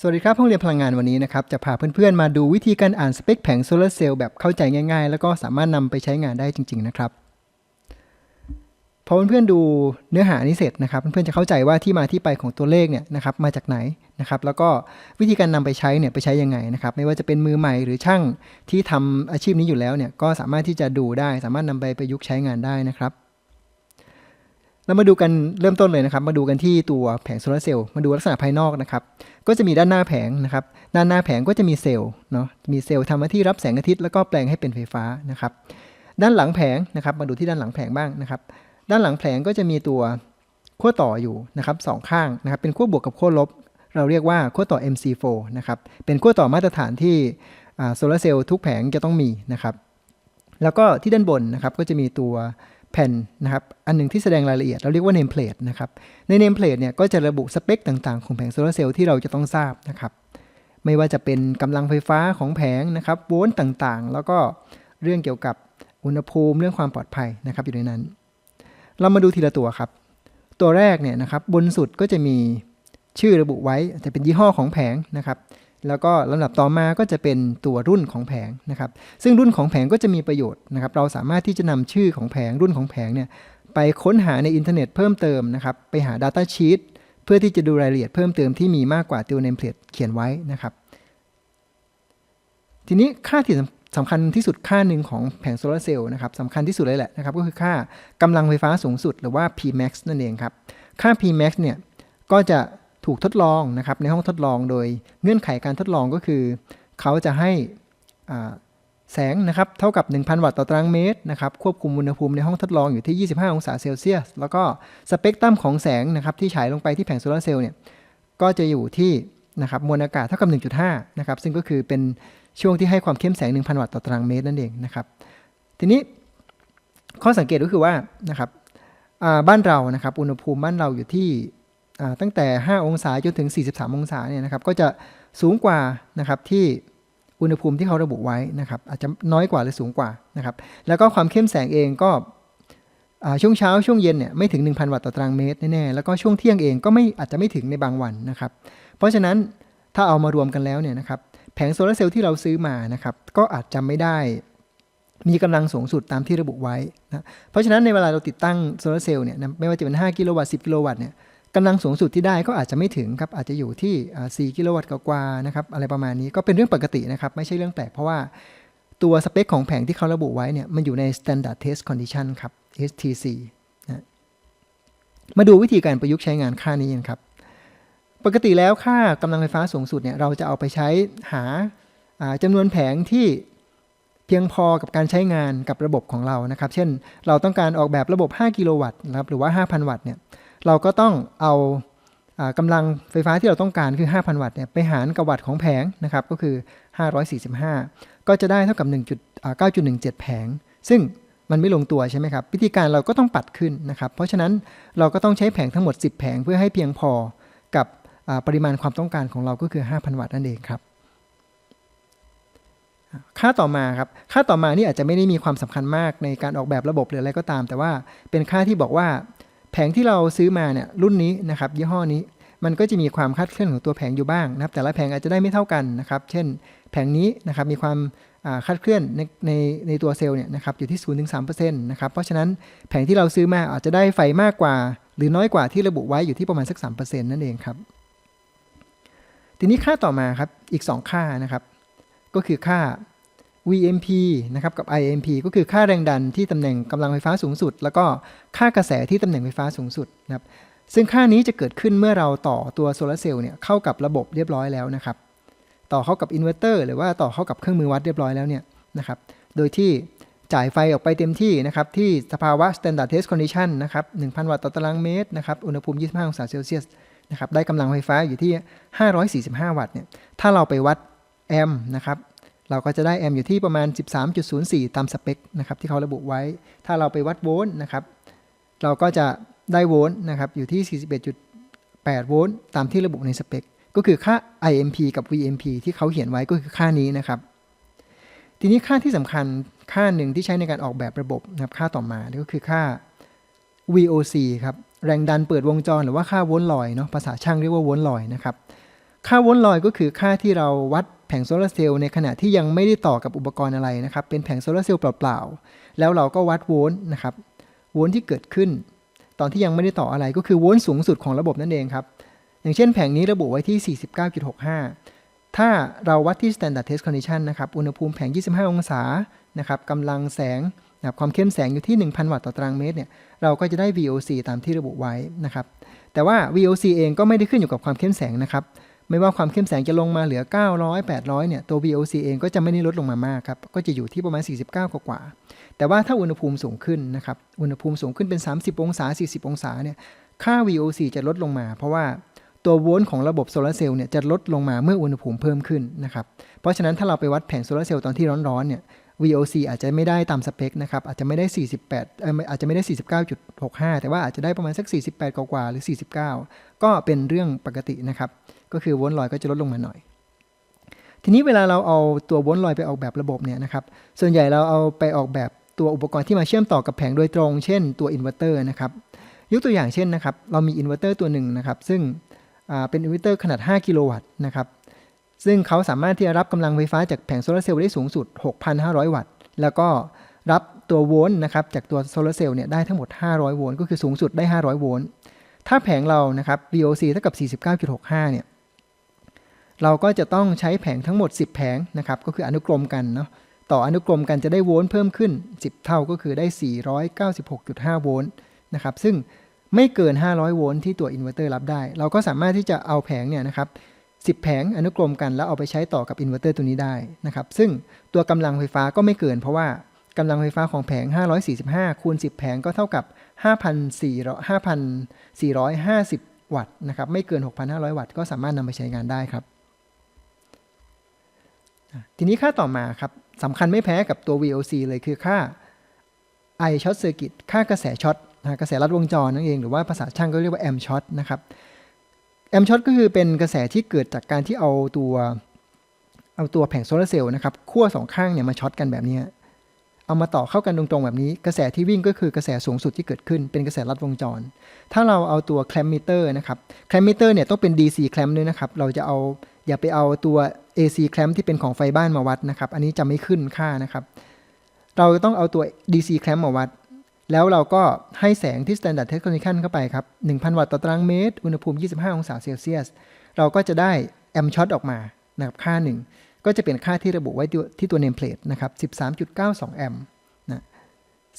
สวัสดีครับ ห้องเรียนพลังงานวันนี้นะครับ จะพาเพื่อนๆ มาดูวิธีการอ่านสเปคแผงโซลาร์เซลล์แบบเข้าใจง่ายๆ แล้วก็สามารถนำไปใช้งานได้จริง ๆ นะครับ พอเพื่อนๆดูเนื้อหานี้เสร็จนะครับ เพื่อนๆจะเข้าใจว่าที่มาที่ไปของตัวเลขเนี่ยนะครับมาจากไหนนะครับ แล้วก็วิธีการนำไปใช้เนี่ยไปใช้ยังไงนะครับ ไม่ว่าจะเป็นมือใหม่หรือช่างที่ทำอาชีพนี้อยู่แล้วเนี่ยก็สามารถที่จะดูได้ สามารถนำไปประยุกต์ใช้งานได้นะครับ เรามาดูกันเริ่มต้นเลยนะครับ มาดูกันที่ตัวแผงโซลาร์เซลล์มาดูลักษณะภายนอกนะครับ ก็จะมีด้านหน้าแผงนะครับ ด้านหน้าแผงก็จะมีเซลล์เนาะมีเซลล์ทำหน้าที่รับแสงอาทิตย์แล้วก็แปลงให้เป็นไฟฟ้านะครับ ด้านหลังแผงนะครับ มาดูที่ด้านหลังแผงบ้างนะครับ ด้านหลังแผงก็จะมีตัวขั้วต่ออยู่นะครับสองข้างนะครับ เป็นขั้วบวกกับขั้วลบ เราเรียกว่าขั้วต่อ MC4 นะครับเป็นขั้วต่อมาตรฐานที่โซลาร์เซลล์ทุกแผงจะต้องมีนะครับ แล้วก็ที่ด้านบนนะครับก็จะมีตัว แผ่นนะครับ อันหนึ่งที่แสดงรายละเอียด เราเรียกว่าเนมเพลตนะครับ ในเนมเพลตเนี่ยก็จะระบุสเปคต่างๆ ของแผงโซลาร์เซลล์ที่เราจะต้องทราบนะครับ ไม่ว่าจะเป็นกำลังไฟฟ้าของแผงนะครับ โวลต์ต่างๆ แล้วก็เรื่องเกี่ยวกับอุณหภูมิเรื่องความปลอดภัยนะครับอยู่ในนั้น เรามาดูทีละตัวครับ ตัวแรกเนี่ยนะครับบนสุดก็จะมีชื่อระบุไว้จะเป็นยี่ห้อของแผงนะครับ แล้วก็ลำดับต่อมาก็จะเป็นตัวรุ่นของแผงนะครับ ซึ่งรุ่นของแผงก็จะมีประโยชน์นะครับ เราสามารถที่จะนำชื่อของแผงรุ่นของแผงเนี่ยไปค้นหาในอินเทอร์เน็ตเพิ่มเติมนะครับ ไปหา Data Sheet เพื่อที่จะดูรายละเอียดเพิ่มเติมที่มีมากกว่าตัว Nameplate เขียนไว้นะครับ ทีนี้ค่าที่สำคัญที่สุดค่าหนึ่งของแผงโซลาร์เซลล์นะครับสำคัญที่สุดเลยแหละนะครับ ก็คือค่ากำลังไฟฟ้าสูงสุดหรือว่า Pmax นั่นเองครับ ค่า Pmax เนี่ยก็จะ ถูกทดลองนะครับในห้องทดลองโดยเงื่อนไขการทดลองก็คือ เขาจะให้แสงนะครับเท่ากับ 1,000 วัตต์ต่อตารางเมตรนะครับควบคุมอุณหภูมิในห้องทดลองอยู่ที่ 25 องศาเซลเซียส แล้วก็สเปกตรัมของแสงนะครับที่ฉายลงไปที่แผงโซลาร์เซลล์เนี่ยก็จะอยู่ที่นะครับมวลอากาศเท่ากับ 1.5 นะครับซึ่งก็คือเป็นช่วงที่ให้ความเข้มแสง 1,000 วัตต์ต่อตารางเมตรนั่นเองนะครับทีนี้ข้อสังเกตก็คือว่านะครับบ้านเรานะครับอุณหภูมิบ้านเราอยู่ที่ ตั้งแต่ 5 องศาจนถึง 43 องศาเนี่ยนะครับก็จะสูงกว่านะครับที่อุณหภูมิที่เขาระบุไว้นะครับอาจจะน้อยกว่าหรือสูงกว่านะครับแล้วก็ความเข้มแสงเองก็ช่วงเช้าช่วงเย็นเนี่ยไม่ถึง 1,000 วัตต์ต่อตารางเมตรแน่ๆแล้วก็ช่วงเที่ยงเองก็ไม่อาจจะไม่ถึงในบางวันนะครับ เพราะฉะนั้นถ้าเอามารวมกันแล้วเนี่ยนะครับแผงโซลาร์เซลล์ที่เราซื้อมานะครับก็อาจจะไม่ได้มีกำลังสูงสุดตามที่ระบุไว้นะเพราะฉะนั้นในเวลาเราติดตั้งโซลาร์เซลล์เนี่ยไม่ว่าจะเป็น 5 กิโลวัตต์ 10 กิโลวัตต์เนี่ย กำลังสูงสุดที่ได้ก็อาจจะไม่ถึงครับอาจจะอยู่ที่ 4 กิโลวัตต์กว่าๆนะครับอะไรประมาณนี้ก็เป็นเรื่องปกตินะครับ ไม่ใช่เรื่องแปลกเพราะว่าตัวสเปคของแผงที่เขาระบุไว้เนี่ยมันอยู่ใน standard test condition ครับ STC นะมาดูวิธีการประยุกต์ใช้งานค่านี้กันครับ ปกติแล้วค่ากำลังไฟฟ้าสูงสุดเนี่ยเราจะเอาไปใช้หาาจำนวนแผงที่เพียงพอกับการใช้งานกับระบบของเรานะครับ เช่น เราต้องการออกแบบระบบ 5 กิโลวัตต์นะครับหรือว่า 5,000 วัตต์เนี่ย เราก็ต้องเอาอากำลังไฟฟ้าที่เราต้องการคือ 5,000 วัตต์เนี่ยไปหารกับวัตต์ของแผงนะครับก็คือ 545 ก็จะได้เท่ากับ 1.9.17 แผง ซึ่งมันไม่ลงตัวใช่ไหมครับวิธีการเราก็ต้องปัดขึ้นนะครับ เพราะฉะนั้นเราก็ต้องใช้แผงทั้งหมด 10 แผงเพื่อให้เพียงพอกับปริมาณความต้องการของเราก็คือ 5,000 วัตต์นั่นเองครับ ค่าต่อมาครับ ค่าต่อมานี่อาจจะไม่ได้มีความสำคัญมากในการออกแบบระบบหรืออะไรก็ตาม แต่ว่าเป็นค่าที่บอกว่า แผงที่เราซื้อมาเนี่ยรุ่นนี้นะครับยี่ห้อนี้มันก็จะมีความคาดเคลื่อนของตัวแผงอยู่บ้างนะครับ แต่ละแผงอาจจะได้ไม่เท่ากันนะครับ เช่น แผงนี้นะครับมีความคาดเคลื่อนในในในตัวเซลล์เนี่ยนะครับอยู่ที่0ถึง3%นะครับ เพราะฉะนั้นแผงที่เราซื้อมาอาจจะได้ไฟมากกว่า หรือน้อยกว่าที่ระบุไว้อยู่ที่ประมาณสัก 3%นั่นเองครับ ทีนี้ค่าต่อมาครับอีก 2 ค่านะครับ ก็คือค่า VMP นะครับกับ IMP ก็คือค่าแรงดันที่ตำแหน่งกำลังไฟฟ้าสูงสุด แล้วก็ค่ากระแสที่ตำแหน่งไฟฟ้าสูงสุดนะครับซึ่งค่านี้จะเกิดขึ้นเมื่อเราต่อตัวโซลาร์เซลล์เนี่ยเข้ากับระบบเรียบร้อยแล้วนะครับต่อเข้ากับอินเวอร์เตอร์หรือว่าต่อเข้ากับเครื่องมือวัดเรียบร้อยแล้วเนี่ยนะครับโดยที่จ่ายไฟออกไปเต็มที่นะครับที่สภาวะ standard test condition นะครับ 1,000 วัตต์ต่อตารางเมตรนะครับอุณหภูมิ 25 องศาเซลเซียสนะครับได้กำลังไฟฟ้าอยู่ที่ 545 วัตต์เนี่ยถ้าเราไปวัดแอมป์นะครับ เราก็จะได้แอมป์อยู่ที่ประมาณ 13.04 ตามสเปคนะครับที่เขาระบุไว้ ถ้าเราไปวัดโวลต์นะครับ เราก็จะได้โวลต์นะครับอยู่ที่ 41.8 โวลต์ตามที่ระบุในสเปค ก็คือค่า IMP กับ VMP ที่เขาเขียนไว้ก็คือค่านี้นะครับ ทีนี้ค่าที่สำคัญค่าหนึ่งที่ใช้ในการออกแบบระบบนะครับค่าต่อมาก็คือค่า VOC ครับแรงดันเปิดวงจรหรือว่าค่าโวลต์ลอยเนาะภาษาช่างเรียกว่าโวลต์ลอยนะครับ ค่าโวลต์ลอยก็คือค่าที่เราวัด แผงโซลาร์เซลล์ในขณะที่ยังไม่ได้ต่อกับอุปกรณ์อะไรนะครับ เป็นแผงโซลาร์เซลล์เปล่าๆ แล้วเราก็วัดโวลต์นะครับ โวลต์ที่เกิดขึ้น ตอนที่ยังไม่ได้ต่ออะไรก็คือโวลต์สูงสุดของระบบนั่นเองครับ อย่างเช่นแผงนี้ระบุไว้ที่ 49.65 ถ้าเราวัดที่ standard test condition นะครับ อุณหภูมิแผง 25 องศา นะครับกำลังแสงนะคความเข้มแสงอยู่ที่ 1,000 วัตต์ต่อตารางเมตรเนี่ย เราก็จะได้ VOC ตามที่ระบุไว้นะครับ แต่ว่า VOC เองก็ไม่ได้ขึ้นอยู่กับความเข้มแสงนะครับ ไม่ว่าความเข้มแสงจะลงมาเหลือ 900 800 เนี่ย ตัว VOC เองก็จะไม่ได้ลดลงมามากครับ ก็จะอยู่ที่ประมาณ 49 กว่าๆแต่ว่าถ้าอุณหภูมิสูงขึ้นนะครับ อุณหภูมิสูงขึ้นเป็น 30 องศา 40 องศาเนี่ย ค่า VOC จะลดลงมา เพราะว่าตัวโวลต์ของระบบโซลาร์เซลล์เนี่ยจะลดลงมาเมื่ออุณหภูมิเพิ่มขึ้นนะครับ เพราะฉะนั้นถ้าเราไปวัดแผงโซลาร์เซลล์ตอนที่ร้อนๆเนี่ย VOC อาจจะไม่ได้ตามสเปคนะครับ อาจจะไม่ได้ 48 อาจจะไม่ได้ 49.65 แต่ว่าอาจจะได้ประมาณสัก 48 กว่าๆหรือ 49 ก็เป็นเรื่องปกตินะครับ ก็คือโวลต์ลอยก็จะลดลงมาหน่อย ทีนี้เวลาเราเอาตัวโวลต์ลอยไปออกแบบระบบเนี่ยนะครับ ส่วนใหญ่เราเอาไปออกแบบตัวอุปกรณ์ที่มาเชื่อมต่อกับแผงโดยตรง เช่นตัวอินเวอร์เตอร์นะครับ ยกตัวอย่างเช่นนะครับ เรามีอินเวอร์เตอร์ตัวหนึ่งนะครับ ซึ่งเป็นอินเวอร์เตอร์ขนาด 5 กิโลวัตต์นะครับ ซึ่งเขาสามารถที่จะรับกำลังไฟฟ้าจากแผงโซลาร์เซลล์ได้สูงสุด 6,500 วัตต์ แล้วก็รับตัวโวลต์นะครับจากตัวโซลาร์เซลล์เนี่ยได้ทั้งหมด 500 โวลต์ก็คือสูงสุดได้ 500 โวลต์ ถ้าแผงเรานะครับ VOC เท่ากับ 49.65 เนี่ย เราก็จะต้องใช้แผงทั้งหมด 10 แผงนะครับ ก็คืออนุกรมกันเนาะ ต่ออนุกรมกันจะได้โวลต์เพิ่มขึ้น 10 เท่าก็คือได้ 496.5 โวลต์นะครับ ซึ่งไม่เกิน 500 โวลต์ที่ตัวอินเวอร์เตอร์รับได้ เราก็สามารถที่จะเอาแผงเนี่ยนะครับ 10 แผงอนุกรมกัน แล้วเอาไปใช้ต่อกับอินเวอร์เตอร์ตัวนี้ได้นะครับซึ่งตัวกำลังไฟฟ้าก็ไม่เกิน เพราะว่ากำลังไฟฟ้าของแผง 545 คูณ 10 แผงก็เท่ากับ 5,450 วัตต์นะครับไม่เกิน 6,500 วัตต์ก็สามารถนำไปใช้งานได้ครับทีนี้ค่าต่อมาครับสำคัญไม่แพ้กับตัว VOC เลยคือค่า I short circuit ค่ากระแสช็อตนะกระแสลัดวงจรนั่นเอง หรือว่าภาษาช่างก็เรียกว่า amp short นะครับ amp short ก็คือเป็นกระแสที่เกิดจากการที่เอาตัวเอาตัวแผงโซลาร์เซลล์นะครับขั้วสองข้างเนี่ยมาช็อตกันแบบนี้ เอามาต่อเข้ากันตรงๆแบบนี้ กระแสที่วิ่งก็คือกระแสสูงสุดที่เกิดขึ้น เป็นกระแสลัดวงจร ถ้าเราเอาตัวแคลมมิเตอร์นะครับแคลมมิเตอร์เนี่ยต้องเป็น DC แคลมด้วยนะครับ เราจะเอาอย่าไปเอาตัว AC แคลมที่เป็นของไฟบ้านมาวัดนะครับ อันนี้จะไม่ขึ้นค่านะครับ เราจะต้องเอาตัว DC แคลมมาวัด แล้วเราก็ให้แสงที่ Standard Test Condition เข้าไปครับ 1,000 วัตต์ต่อตารางเมตร อุณหภูมิ 25 องศาเซลเซียส เราก็จะได้แอมช็อตออกมานะครับค่าหนึ่งก็จะเป็นค่าที่ระบุไว้ที่ตัว name plate นะครับ 13.92 แอมป์นะ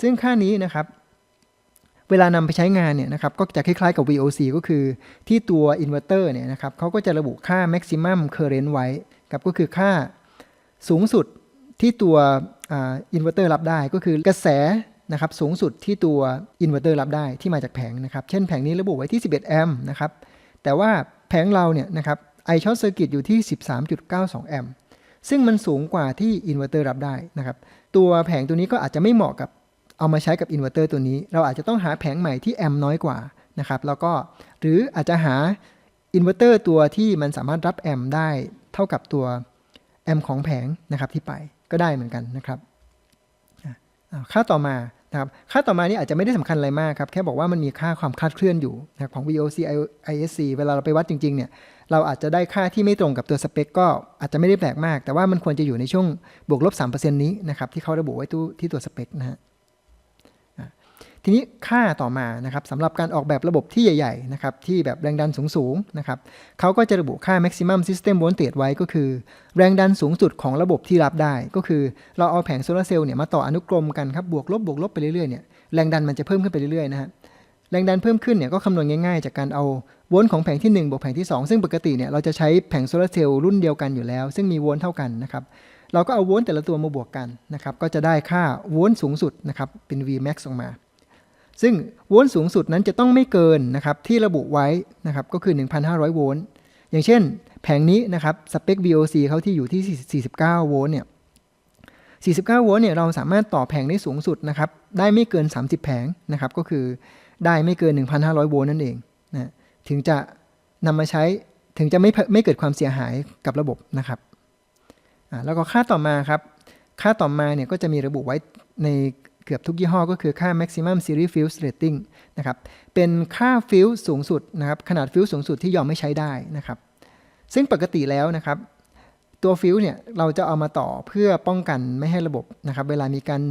ซึ่งค่านี้นะครับเวลานำไปใช้งานเนี่ยนะครับก็จะคล้ายๆกับ VOC ก็คือที่ตัวอินเวอร์เตอร์เนี่ยนะครับเขาก็จะระบุค่า maximum current ไว้ครับก็คือค่าสูงสุดที่ตัวอินเวอร์เตอร์รับได้ก็คือกระแส นะครับสูงสุดที่ตัวอินเวอร์เตอร์รับได้ที่มาจากแผงนะครับ เช่นแผงนี้ระบุไว้ที่ 11 แอมป์นะครับ แต่ว่าแผงเราเนี่ยนะครับไอช็อตเซอร์กิตอยู่ที่ 13.92 แอมป์ซึ่งมันสูงกว่าที่อินเวอร์เตอร์รับได้นะครับ ตัวแผงตัวนี้ก็อาจจะไม่เหมาะกับเอามาใช้กับอินเวอร์เตอร์ตัวนี้ เราอาจจะต้องหาแผงใหม่ที่แอมป์น้อยกว่านะครับ แล้วก็หรืออาจจะหาอินเวอร์เตอร์ตัวที่มันสามารถรับแอมป์ได้เท่ากับตัวแอมป์ของแผงนะครับที่ไปก็ได้เหมือนกันนะครับค่าต่อมา นะครับค่าต่อมานี่อาจจะไม่ได้สำคัญอะไรมากครับ แค่บอกว่ามันมีค่าความคลาดเคลื่อนอยู่นะของ VOC ISC เวลาเราไปวัดจริงๆเนี่ยเราอาจจะได้ค่าที่ไม่ตรงกับตัวสเปคก็อาจจะไม่ได้แปลกมาก แต่ว่ามันควรจะอยู่ในช่วงบวกลบ3%นี้นะครับที่เขาระบุไว้ที่ตัวสเปคนะฮะ ทีนี้ค่าต่อมานะครับสำหรับการออกแบบระบบที่ใหญ่ๆนะครับที่แบบแรงดันสูงๆนะครับเขาก็จะระบุค่า maximum system voltage ไว้ก็คือ แรงดันสูงสุดของระบบที่รับได้ ก็คือเราเอาแผงโซลาร์เซลล์เนี่ยมาต่ออนุกรมกันครับบวกลบบวกลบไปเรื่อยๆเนี่ยแรงดันมันจะเพิ่มขึ้นไปเรื่อยๆนะฮะแรงดันเพิ่มขึ้นเนี่ยก็คำนวณง่ายๆ จากการเอาโวลต์ของแผงที่ 1 บวกแผงที่ 2 ซึ่งปกติเนี่ยเราจะใช้แผงโซลาร์เซลล์รุ่นเดียวกันอยู่แล้ว ซึ่งมีโวลต์เท่ากันนะครับเราก็เอาโวลต์แต่ละตัวมาบวกกันนะครับก็จะได้ค่าโวลต์สูงสุดนะครับเป็น Vmax ออกมา ซึ่งโวลต์สูงสุดนั้นจะต้องไม่เกินนะครับที่ระบุไว้นะครับก็คือ 1,500 โวลต์ อย่างเช่น แผงนี้นะครับสเปค VOC เขาที่อยู่ที่ 49 โวลต์เนี่ย 49 โวลต์เนี่ยเราสามารถต่อแผงได้สูงสุดนะครับได้ไม่เกิน 30 แผงนะครับก็คือได้ไม่เกิน 1,500 โวลต์นั่นเองนะถึงจะนำมาใช้ถึงจะไม่ไม่เกิดความเสียหายกับระบบนะครับแล้วก็ค่าต่อมาครับ ค่าต่อมาเนี่ยก็จะมีระบุไว้ใน เกือบทุกยี่ห้อก็คือค่า maximum series fuse rating นะครับเป็นค่าฟิวสูงสุดนะครับขนาดฟิวสูงสุดที่ยอมไม่ใช้ได้นะครับ ซึ่งปกติแล้วนะครับตัวฟิวส์เนี่ยเราจะเอามาต่อเพื่อป้องกันไม่ให้ระบบนะครับเวลามีการ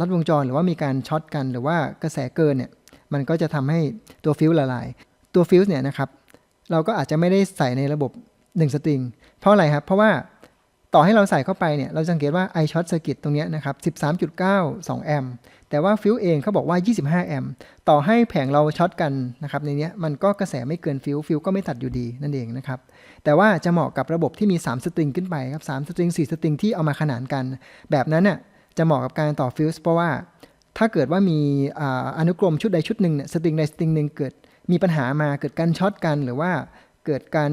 ลัดวงจรหรือว่ามีการช็อตกัน หรือว่ากระแสเกินเนี่ยมันก็จะทำให้ตัวฟิวส์ละลาย ตัวฟิวส์เนี่ยนะครับเราก็อาจจะไม่ได้ใส่ในระบบ1สตริงเพราะอะไรครับเพราะว่า ต่อให้เราใส่เข้าไปเนี่ย เราสังเกตว่า i short circuit ตรงเนี้ยนะครับ 13.92 แอมป์แต่ว่าฟิวเองเขาบอกว่า 25 แอมป์ต่อให้แผงเราช็อตกันนะครับในเนี้ยมันก็กระแสไม่เกินฟิวฟิวก็ไม่ตัดอยู่ดีนั่นเองนะครับ แต่ว่าจะเหมาะกับระบบที่มี 3 สตริงขึ้นไปครับ3สตริง 4 สตริงที่เอามาขนานกัน แบบนั้นน่ะจะเหมาะกับการต่อฟิวส์เพราะว่าถ้าเกิดว่ามีออนุกรมชุดใดชุดหนึ่งเนี่ยสตริงใดสตริงหนึ่งเกิดมีปัญหามาเกิดการช็อตกัน หรือว่าเกิดการ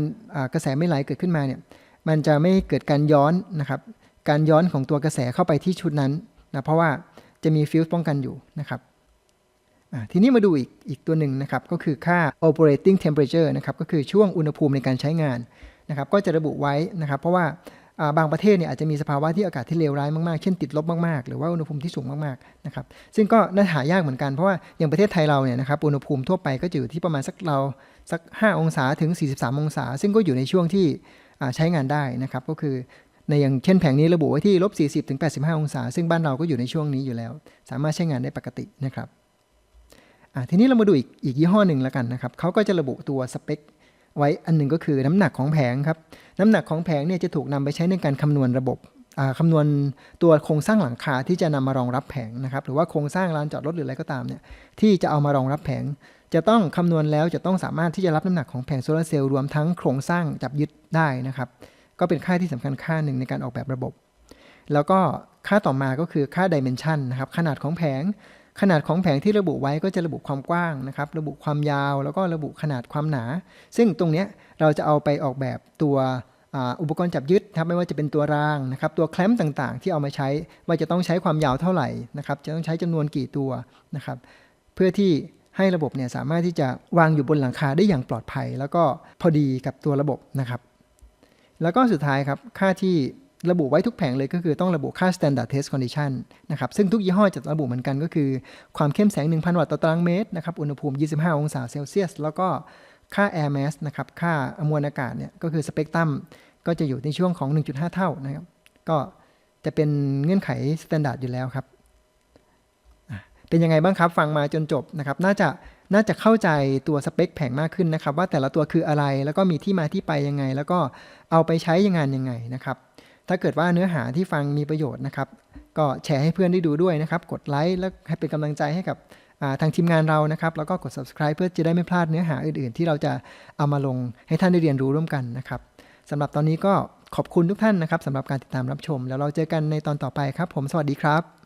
กระแสไม่ไหลเกิดขึ้นมาเนี่ย มันจะไม่เกิดการย้อนนะครับการย้อนของตัวกระแสเข้าไปที่ชุดนั้นนะเพราะว่าจะมีฟิวส์ป้องกันอยู่นะครับทีนี้มาดูอีกอีกตัวหนึ่งนะครับก็คือค่า operating temperature นะครับก็คือช่วงอุณหภูมิในการใช้งานนะครับก็จะระบุไว้นะครับเพราะว่าบางประเทศเนี่ยอาจจะมีสภาวะที่อากาศที่เลวร้ายมากๆ เช่นติดลบมากๆ หรือว่าอุณหภูมิที่สูงมากๆนะครับซึ่งก็น่าหายากเหมือนกันเพราะว่าอย่างประเทศไทยเราเนี่ยนะครับอุณหภูมิทั่วไปก็จะอยู่ที่ประมาณสักเราสัก 5 องศาถึง 43 องศา ซึ่งก็อยู่ในช่วงที่ ใช้งานได้นะครับ ก็คือในอย่างเช่นแผงนี้ระบุไว้ที่ลบ40ถึง85 องศา ซึ่งบ้านเราก็อยู่ในช่วงนี้อยู่แล้ว สามารถใช้งานได้ปกตินะครับทีนี้เรามาดูอีกอีกยี่ห้อหนึ่งแล้วกันนะครับเขาก็จะระบุตัวสเปคไว้อันหนึ่งก็คือน้ำหนักของแผงครับน้ำหนักของแผงเนี่ยจะถูกนำไปใช้ในการคำนวณระบบอ่าคำนวณตัวโครงสร้างหลังคาที่จะนำมารองรับแผงนะครับหรือว่าโครงสร้างลานจอดรถหรืออะไรก็ตามเนี่ยที่จะเอามารองรับแผง จะต้องคำนวณแล้วจะต้องสามารถที่จะรับน้ำหนักของแผงโซลาร์เซลล์รวมทั้งโครงสร้างจับยึดได้นะครับ ก็เป็นค่าที่สำคัญค่าหนึ่งในการออกแบบระบบ แล้วก็ค่าต่อมาก็คือค่าดิเมนชันนะครับขนาดของแผง ขนาดของแผงที่ระบุไว้ก็จะระบุความกว้างนะครับ ระบุความยาวแล้วก็ระบุขนาดความหนา ซึ่งตรงนี้เราจะเอาไปออกแบบตัวอุปกรณ์จับยึดครับไม่ว่าจะเป็นตัวรางนะครับตัวแคลมป์ต่างๆ ที่เอามาใช้ว่าจะต้องใช้ความยาวเท่าไหร่นะครับจะต้องใช้จำนวนกี่ตัวนะครับ เพื่อที่ ให้ระบบเนี่ยสามารถที่จะวางอยู่บนหลังคาได้อย่างปลอดภัย แล้วก็พอดีกับตัวระบบนะครับ แล้วก็สุดท้ายครับค่าที่ระบุไว้ทุกแผงเลยก็คือต้องระบุค่า standard test condition นะครับ ซึ่งทุกยี่ห้อจะระบุเหมือนกันก็คือ ความเข้มแสง 1,000 วัตต์ต่อตารางเมตรนะครับ อุณหภูมิ 25 องศาเซลเซียส แล้วก็ค่า air mass นะครับ ค่ามวลอากาศเนี่ยก็คือสเปกตรัมก็จะอยู่ในช่วงของ 1.5 เท่านะครับ ก็จะเป็นเงื่อนไข standard อยู่แล้วครับ เป็นยังไงบ้างครับฟังมาจนจบนะครับ น่าจะน่าจะเข้าใจตัวสเปคแผงมากขึ้นนะครับ ว่าแต่ละตัวคืออะไรแล้วก็มีที่มาที่ไปยังไง แล้วก็เอาไปใช้ยังงานยังไงนะครับ ถ้าเกิดว่าเนื้อหาที่ฟังมีประโยชน์นะครับ ก็แชร์ให้เพื่อนได้ดูด้วยนะครับ กดไลค์แล้วให้เป็นกำลังใจให้กับทางทีมงานเรานะครับ แล้วก็กด subscribe เพื่อจะได้ไม่พลาดเนื้อหาอื่น ๆ ที่เราจะเอามาลงให้ท่านได้เรียนรู้ร่วมกันนะครับสำหรับตอนนี้ก็ขอบคุณทุกท่านนะครับสำหรับการติดตามรับชม แล้วเราเจอกันในตอนต่อไปครับ ผมสวัสดีครับ